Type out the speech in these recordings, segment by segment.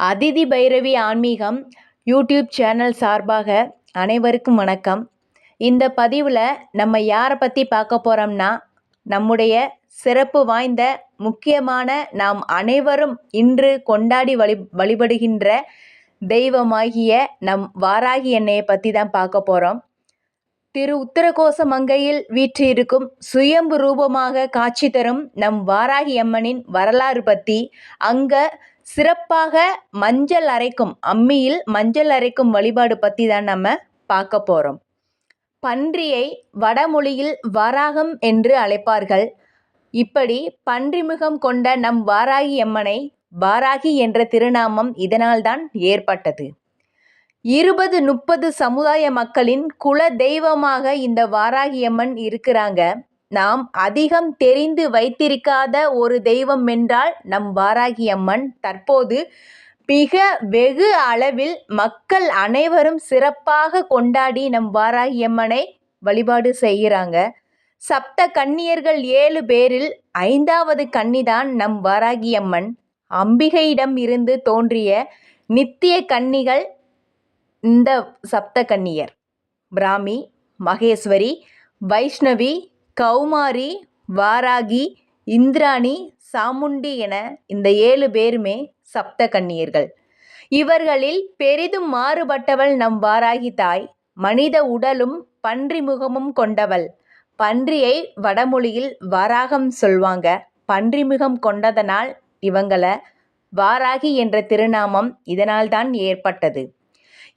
அதிதி பைரவி ஆன்மீகம் YouTube channel சார்பாக அனைவருக்கும் வணக்கம். இந்த பதிவில் நம்ம யாரை பற்றி பார்க்க போகிறோம்னா நம்முடைய சிறப்பு வாய்ந்த முக்கியமான நாம் அனைவரும் இன்று கொண்டாடி வழி வழிபடுகின்ற தெய்வமாகிய நம் வாராகி எண்ணெயை பற்றி தான் பார்க்க போகிறோம் திரு உத்தரகோச மங்கையில் வீற்றிருக்கும் சுயம்பு ரூபமாக காட்சி தரும் நம் வாராகி அம்மனின் வரலாறு பற்றி அங்கே சிறப்பாக மஞ்சள் அரைக்கும் அம்மியில் மஞ்சள் அரைக்கும் வழிபாடு பற்றி தான் நம்ம பார்க்க போகிறோம் பன்றியை வடமொழியில் வராகம் என்று அழைப்பார்கள். இப்படி பன்றிமுகம் கொண்ட நம் வாராகி அம்மனை வாராகி என்ற திருநாமம் இதனால்தான் ஏற்பட்டது. இருபது முப்பது சமுதாய மக்களின் குல தெய்வமாக இந்த வாராகியம்மன் இருக்கிறாங்க. நாம் அதிகம் தெரிந்து வைத்திருக்காத ஒரு தெய்வம் என்றால் நம் வாராகியம்மன். தற்போது மிக வெகு அளவில் மக்கள் அனைவரும் சிறப்பாக கொண்டாடி நம் வாராகியம்மனை வழிபாடு செய்கிறாங்க. சப்த கன்னியர்கள் ஏழு பேரில் ஐந்தாவது கன்னிதான் நம் வாராகியம்மன். அம்பிகையிடம் இருந்து தோன்றிய நித்திய கன்னிகள் இந்த சப்த கன்னியர். பிராமி மகேஸ்வரி வைஷ்ணவி கௌமாரி வாராகி இந்திராணி சாமுண்டி என இந்த ஏழு பேருமே சப்த கன்னியர்கள் இவர்களில் பெரிதும் மாறுபட்டவள் நம் வாராகி தாய் மனித உடலும் பன்றி முகமும் கொண்டவள். பன்றியை வடமொழியில் வராகம் சொல்வாங்க. பன்றி முகம் கொண்டதனால் இவங்களை வாராகி என்ற திருநாமம் இதனால்தான் ஏற்பட்டது.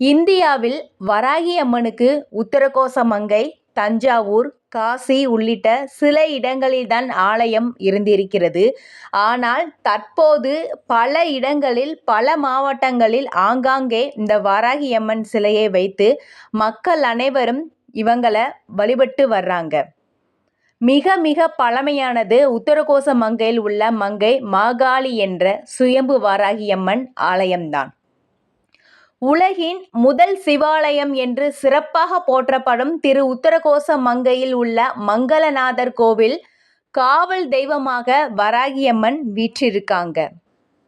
இந்தியாவில் வராகி அம்மனுக்கு உத்தரகோசமங்கை தஞ்சாவூர் காசி உள்ளிட்ட சில இடங்களில்தான் ஆலயம் இருந்திருக்கிறது. ஆனால் தற்போது பல இடங்களில் பல மாவட்டங்களில் ஆங்காங்கே இந்த வராகி அம்மன் சிலையை வைத்து மக்கள் அனைவரும் இவங்களை வழிபட்டு வர்றாங்க. மிக மிக பழமையானது உத்தரகோச மங்கையில் உள்ள மங்கை மாகாளி என்ற சுயம்பு வாராகியம்மன் ஆலயம்தான். உலகின் முதல் சிவாலயம் என்று சிறப்பாக போற்றப்படும் திரு உத்தரகோச மங்கையில் உள்ள மங்களநாதர் கோவில் காவல் தெய்வமாக வராகியம்மன் வீற்றிருக்காங்க.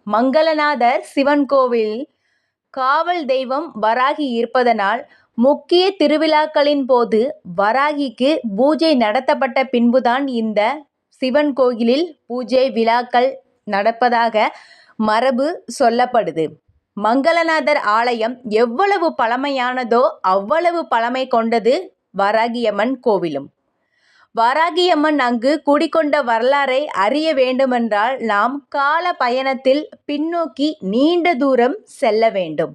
மங்களநாதர் சிவன் கோவில் காவல் தெய்வம் வராகி இருப்பதனால் முக்கிய திருவிழாக்களின் போது வராகிக்கு பூஜை நடத்தப்பட்ட பின்புதான் இந்த சிவன் கோயிலில் பூஜை விழாக்கள் நடப்பதாக மரபு சொல்லப்படுது. மங்களநாதர் ஆலயம் எவ்வளவு பழமையானதோ அவ்வளவு பழமை கொண்டது வராகியம்மன் கோவிலும். வராகியம்மன் அங்கு குடிக்கொண்ட வரலாறை அறிய வேண்டுமென்றால் நாம் கால பயணத்தில் பின்னோக்கி நீண்ட தூரம் செல்ல வேண்டும்.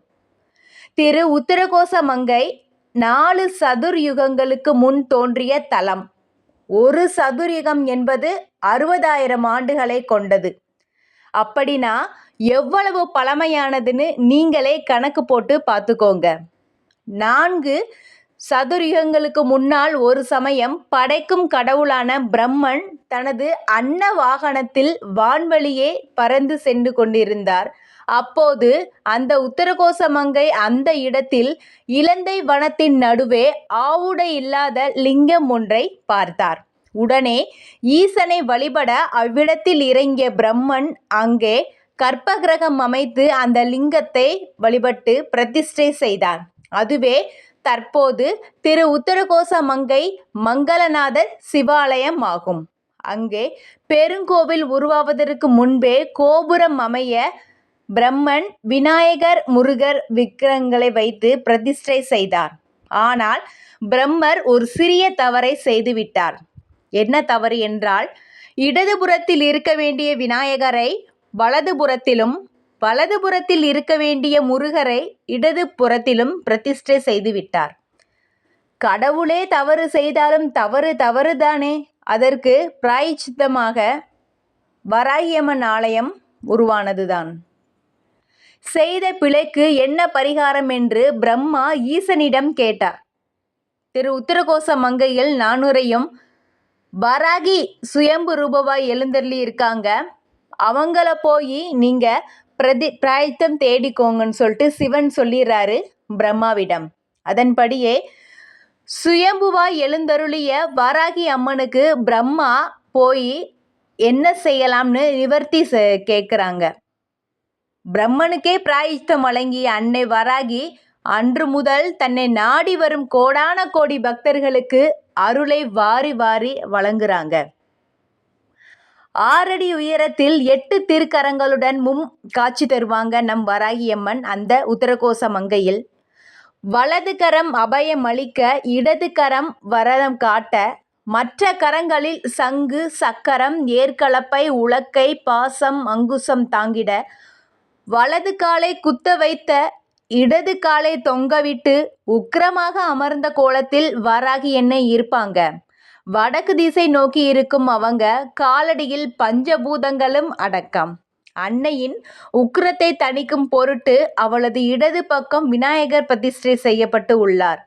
திரு உத்தரகோச மங்கை நாலு சதுர் யுகங்களுக்கு முன் தோன்றிய தலம். ஒரு சதுர்யுகம் என்பது அறுபதாயிரம் ஆண்டுகளை கொண்டது. அப்படின்னா எவ்வளவு பழமையானதுன்னு நீங்களே கணக்கு போட்டு பார்த்துக்கோங்க. நான்கு சதுரிகங்களுக்கு முன்னால் ஒரு சமயம் படைக்கும் கடவுளான பிரம்மன் தனது அன்ன வாகனத்தில் வான்வழியே பறந்து சென்று கொண்டிருந்தார். அப்போது அந்த உத்தரகோச மங்கை அந்த இடத்தில் இலந்தை வனத்தின் நடுவே ஆவுடை இல்லாத லிங்கம் ஒன்றை பார்த்தார். உடனே ஈசனை வழிபட அவ்விடத்தில் இறங்கிய பிரம்மன் அங்கே கற்பகிரகம் அமைத்து அந்த லிங்கத்தை வழிபட்டு பிரதிஷ்டை செய்தார். அதுவே தற்போது திரு உத்தரகோச மங்கை மங்களநாதர் சிவாலயம் ஆகும். அங்கே பெருங்கோவில் உருவாவதற்கு முன்பே கோபுரம் அமைய பிரம்மன் விநாயகர் முருகர் விக்கிரங்களை வைத்து பிரதிஷ்டை செய்தார். ஆனால் பிரம்மர் ஒரு சிறிய தவறை செய்துவிட்டார் என்ன தவறு என்றால் இடதுபுறத்தில் இருக்க வேண்டிய விநாயகரை வலதுபுறத்திலும் வலதுபுறத்தில் இருக்க வேண்டிய முருகரை இடது புறத்திலும் பிரதிஷ்டை செய்துவிட்டார். கடவுளே தவறு செய்தாலும் தவறு தவறுதானே? அதற்கு பிராய்ச்சித்தமாக வராகியம்மன் ஆலயம் உருவானதுதான். செய்த பிழைக்கு என்ன பரிகாரம் என்று பிரம்மா ஈசனிடம் கேட்டார். திரு உத்தரகோச மங்கையில் நானுரையும் வராகி சுயம்பு ரூபவாய் எழுந்தருளி இருக்காங்க அவங்கள போய் நீங்கள் பிரதி பிராயத்தம் தேடிக்கோங்கன்னு சொல்லிட்டு சிவன் சொல்லிடுறாரு பிரம்மாவிடம். அதன்படியே சுயம்புவாய் எழுந்தருளிய வாராகி அம்மனுக்கு பிரம்மா போய் என்ன செய்யலாம்னு நிவர்த்தி கேட்குறாங்க பிரம்மனுக்கே பிராயித்தம் வழங்கிய அன்னை வராகி அன்று முதல் தன்னை நாடி வரும் கோடான கோடி பக்தர்களுக்கு அருளை வாரி வாரி வழங்குறாங்க. ஆறடி உயரத்தில் எட்டு திருக்கரங்களுடன் மும் காட்சி தருவாங்க நம் வராகியம்மன் அந்த உத்தரகோச மங்கையில். வலது கரம் அபயம் அளிக்க இடது கரம் வரதம் காட்ட மற்ற கரங்களில் சங்கு சக்கரம் ஏற்கலப்பை உலக்கை பாசம் அங்குசம் தாங்கிட வலது காலை குத்த வைத்த இடது காலை தொங்கவிட்டு உக்கிரமாக அமர்ந்த கோலத்தில் வராகி என்னை இருப்பாங்க வடக்கு திசை நோக்கி இருக்கும் அவங்க காலடியில் பஞ்சபூதங்களும் அடக்கம். அன்னையின் உக்கிரத்தை தணிக்கும் பொருட்டு அவளது இடது பக்கம் விநாயகர் பிரதிஷ்டை செய்யப்பட்டு உள்ளார்.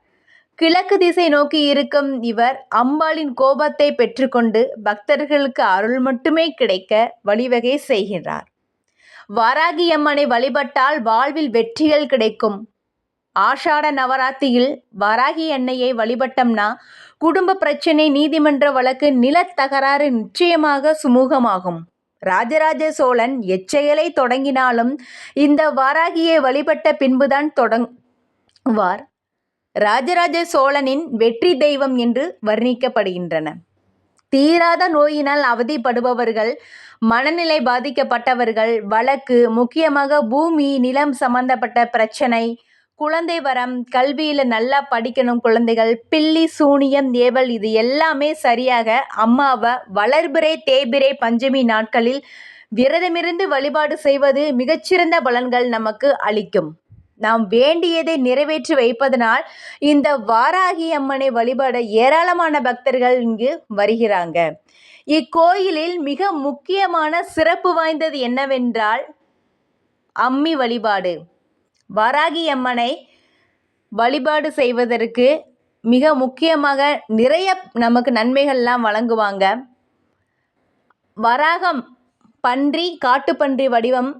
கிழக்கு திசை நோக்கி இருக்கும் இவர் அம்பாளின் கோபத்தை பெற்றுக்கொண்டு பக்தர்களுக்கு அருள் மட்டுமே கிடைக்க வழிவகை செய்கிறார். வாராகி அம்மனை வழிபட்டால் வாழ்வில் வெற்றிகள் கிடைக்கும். ஆஷாட நவராத்திரியில் வராகி அன்னையை வழிபட்டோம்னா குடும்ப பிரச்சனை நீதிமன்ற வழக்கு நிலத்தகராறு நிச்சயமாக சுமூகமாகும். ராஜராஜ சோழன் எச்செயலை தொடங்கினாலும் இந்த வாராகியை வழிபட்ட பின்புதான் தொடங்குவார் ராஜராஜ சோழனின் வெற்றி தெய்வம் என்று வர்ணிக்கப்படுகின்றன. தீராத நோயினால் அவதிப்படுபவர்கள் மனநிலை பாதிக்கப்பட்டவர்கள் வழக்கு முக்கியமாக பூமி நிலம் சம்பந்தப்பட்ட பிரச்சனை குழந்தை வரம் கல்வியில் நல்லா படிக்கணும் குழந்தைகள் பில்லி சூனியம் ஏவல் இது எல்லாமே சரியாக அம்மாவை வளர்பிறை தேய்பிறை பஞ்சமி நாட்களில் விரதமிருந்து வழிபாடு செய்வது மிகச்சிறந்த பலன்கள் நமக்கு அளிக்கும். நாம் வேண்டியதை நிறைவேற்றி வைப்பதனால் இந்த வாராகி அம்மனை வழிபட ஏராளமான பக்தர்கள் இங்கு வருகிறாங்க. இக்கோயிலில் மிக முக்கியமான சிறப்பு வாய்ந்தது என்னவென்றால் அம்மி வழிபாடு. வராகி அம்மனை வழிபாடு செய்வதற்கு மிக முக்கியமாக நிறைய நமக்கு நன்மைகள்லாம் வழங்குவாங்க. வராகம் பன்றி காட்டுப்பன்றி வடிவம்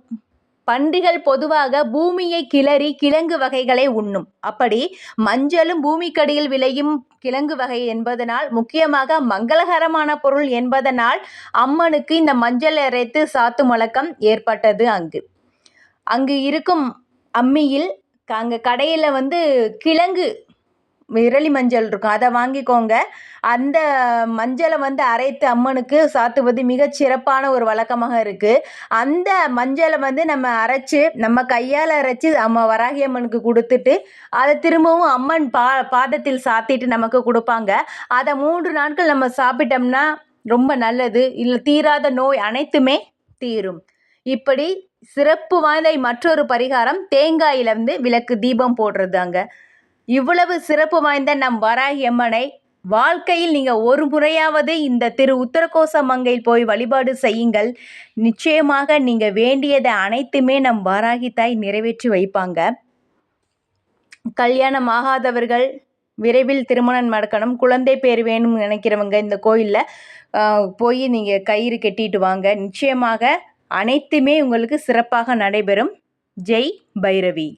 பன்றிகள் பொதுவாக பூமியை கிளறி கிழங்கு வகைகளை உண்ணும். அப்படி மஞ்சளும் பூமிக்கடியில் விளையும் கிழங்கு வகை என்பதனால் முக்கியமாக மங்களகரமான பொருள் என்பதனால் அம்மனுக்கு இந்த மஞ்சள் அரைத்து சாத்தும் வழக்கம் ஏற்பட்டது அங்கு. அங்கு இருக்கும் அம்மியில் அங்கே கடையில் வந்து கிழங்கு விரலி மஞ்சள் இருக்கும். அதை வாங்கிக்கோங்க. அந்த மஞ்சளை வந்து அரைத்து அம்மனுக்கு சாத்துவது மிகச் சிறப்பான ஒரு வழக்கமாக இருக்குது அந்த மஞ்சளை வந்து நம்ம அரைச்சி நம்ம கையால் அரைச்சி அம்மா வராகி அம்மனுக்கு கொடுத்துட்டு அதை திரும்பவும் அம்மன் பா பாதத்தில் சாத்திட்டு நமக்கு கொடுப்பாங்க. அதை மூன்று நாட்கள் நம்ம சாப்பிட்டோம்னா ரொம்ப நல்லது. இல்லை தீராத நோய் அனைத்துமே தீரும். இப்படி சிறப்பு வாய்ந்த மற்றொரு பரிகாரம் தேங்காயிலிருந்து விளக்கு தீபம் போடுறது அங்கே இவ்வளவு சிறப்பு வாய்ந்த நம் வராகி அம்மனை வாழ்க்கையில் நீங்கள் ஒரு முறையாவது இந்த திரு உத்தரகோச மங்கையில் போய் வழிபாடு செய்யுங்கள். நிச்சயமாக நீங்கள் வேண்டியதை அனைத்துமே நம் வராகி தாய் நிறைவேற்றி வைப்பாங்க. கல்யாணம் ஆகாதவர்கள் விரைவில் திருமணம் நடக்கணும். குழந்தை பேர் வேணும்னு நினைக்கிறவங்க இந்த கோயிலில் போய் நீங்கள் கயிறு கட்டிட்டு வாங்க. நிச்சயமாக அனைத்துமே உங்களுக்கு சிறப்பாக நடைபெறும். ஜெய் பைரவி.